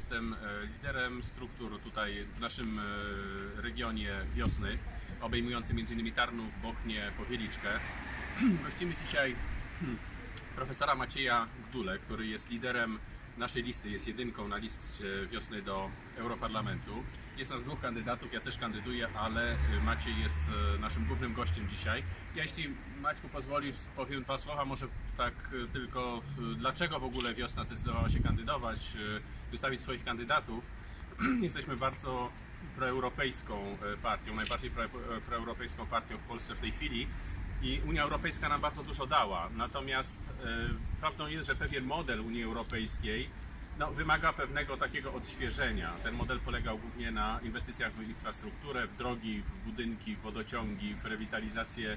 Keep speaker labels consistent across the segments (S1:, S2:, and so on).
S1: Jestem e, liderem struktur tutaj w naszym e, regionie Wiosny, obejmujący m.in. Tarnów, Bochnię, Powieliczkę. Gościmy dzisiaj profesora Macieja Gdule, który jest liderem naszej listy, jest jedynką na liście Wiosny do Europarlamentu. Jest nas dwóch kandydatów, ja też kandyduję, ale e, Maciej jest e, naszym głównym gościem dzisiaj. Ja jeśli Maćku pozwolisz, powiem dwa słowa, może tak e, tylko dlaczego w ogóle Wiosna zdecydowała się kandydować, wystawić swoich kandydatów. Jesteśmy bardzo proeuropejską partią, najbardziej pro, proeuropejską partią w Polsce w tej chwili i Unia Europejska nam bardzo dużo dała. Natomiast e, prawdą jest, że pewien model Unii Europejskiej no, wymaga pewnego takiego odświeżenia. Ten model polegał głównie na inwestycjach w infrastrukturę, w drogi, w budynki, w wodociągi, w rewitalizację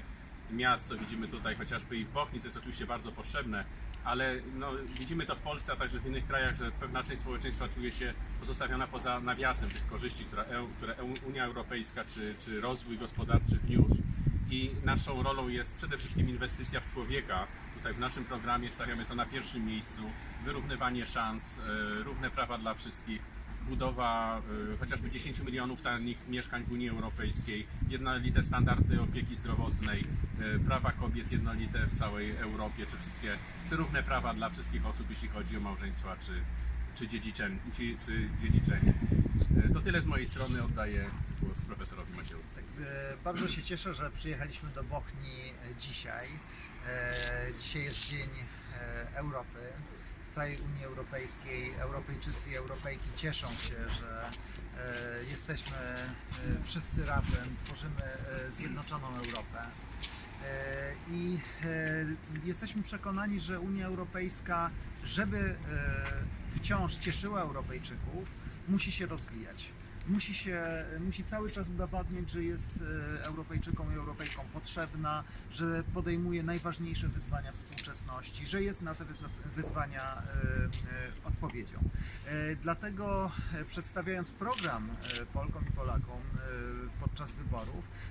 S1: miast, co widzimy tutaj chociażby i w Bochni, co jest oczywiście bardzo potrzebne, ale no, widzimy to w Polsce, a także w innych krajach, że pewna część społeczeństwa czuje się pozostawiona poza nawiasem tych korzyści, które, EU, które EU, Unia Europejska czy, czy rozwój gospodarczy wniósł. I naszą rolą jest przede wszystkim inwestycja w człowieka. Tutaj w naszym programie stawiamy to na pierwszym miejscu. Wyrównywanie szans, e, równe prawa dla wszystkich, budowa e, chociażby 10 milionów tanich mieszkań w Unii Europejskiej, jednolite standardy opieki zdrowotnej, e, prawa kobiet jednolite w całej Europie, czy wszystkie, czy równe prawa dla wszystkich osób, jeśli chodzi o małżeństwa, czy, czy, dziedziczeń, czy, dziedziczenie. To tyle z mojej strony. Oddaję głos profesorowi Maciejowi.
S2: E, Bardzo się cieszę, że przyjechaliśmy do Bochni e, dzisiaj. E, Dzisiaj jest Dzień Europy. W całej Unii Europejskiej Europejczycy i Europejki cieszą się, że jesteśmy wszyscy razem, tworzymy zjednoczoną Europę. I jesteśmy przekonani, że Unia Europejska, żeby wciąż cieszyła Europejczyków, musi się rozwijać. Musi, się, musi cały czas udowadniać, że jest e, Europejczykom i Europejkom potrzebna, że podejmuje najważniejsze wyzwania współczesności, że jest na te wyzwania e, e, odpowiedzią. Dlatego przedstawiając program Polkom i Polakom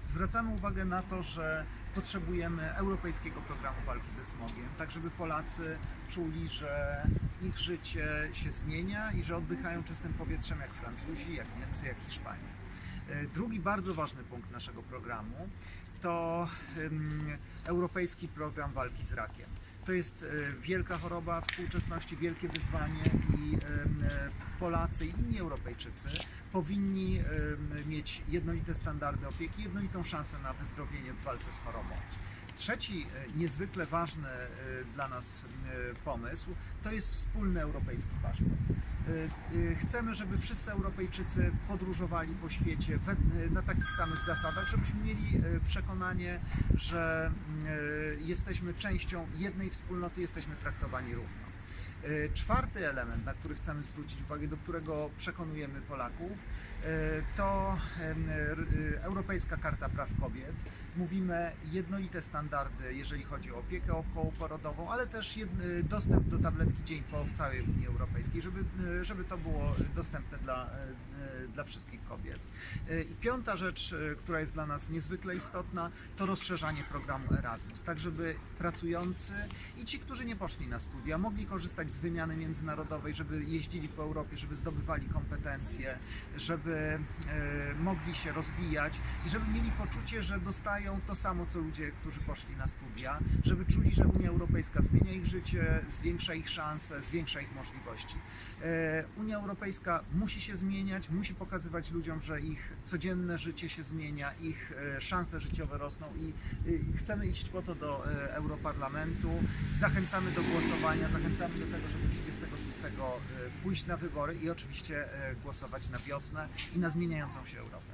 S2: zwracamy uwagę na to, że potrzebujemy europejskiego programu walki ze smogiem, tak żeby Polacy czuli, że ich życie się zmienia i że oddychają czystym powietrzem jak Francuzi, jak Niemcy, jak Hiszpanie. E, Drugi bardzo ważny punkt naszego programu to ym, europejski program walki z rakiem. To jest e, wielka choroba współczesności, wielkie wyzwanie i e, Polacy i inni Europejczycy powinni mieć jednolite standardy opieki, jednolitą szansę na wyzdrowienie w walce z chorobą. Trzeci e, niezwykle ważny dla nas pomysł to jest wspólny europejski paszport. E, e, Chcemy, żeby wszyscy Europejczycy podróżowali po świecie e, na takich samych zasadach, żebyśmy mieli przekonanie, że jesteśmy częścią jednej wspólnoty, jesteśmy traktowani równo. E, Czwarty element, na który chcemy zwrócić uwagę, do którego przekonujemy Polaków, e, to e, Europejska Karta Praw Kobiet. Mówimy jednolite standardy, jeżeli chodzi o opiekę okołoporodową, ale też dostęp do tabletki dzień po w całej Unii Europejskiej, żeby, żeby to było dostępne dla, dla wszystkich kobiet. E, I piąta rzecz, e, która jest dla nas niezwykle istotna, to rozszerzanie programu Erasmus, tak żeby pracujący i ci, którzy nie poszli na studia, mogli korzystać z wymiany międzynarodowej, żeby jeździli po Europie, żeby zdobywali kompetencje, żeby e, mogli się rozwijać i żeby mieli poczucie, że dostają to samo, co ludzie, którzy poszli na studia, żeby czuli, że Unia Europejska zmienia ich życie, zwiększa ich szanse, zwiększa ich możliwości. Unia Europejska musi się zmieniać, musi pokazywać ludziom, że ich codzienne życie się zmienia, ich e, szanse życiowe rosną i chcemy iść po to do e, Europarlamentu. Zachęcamy do głosowania, zachęcamy do tego, żeby 26 e, pójść na wybory i oczywiście głosować na wiosnę i na zmieniającą się Europę.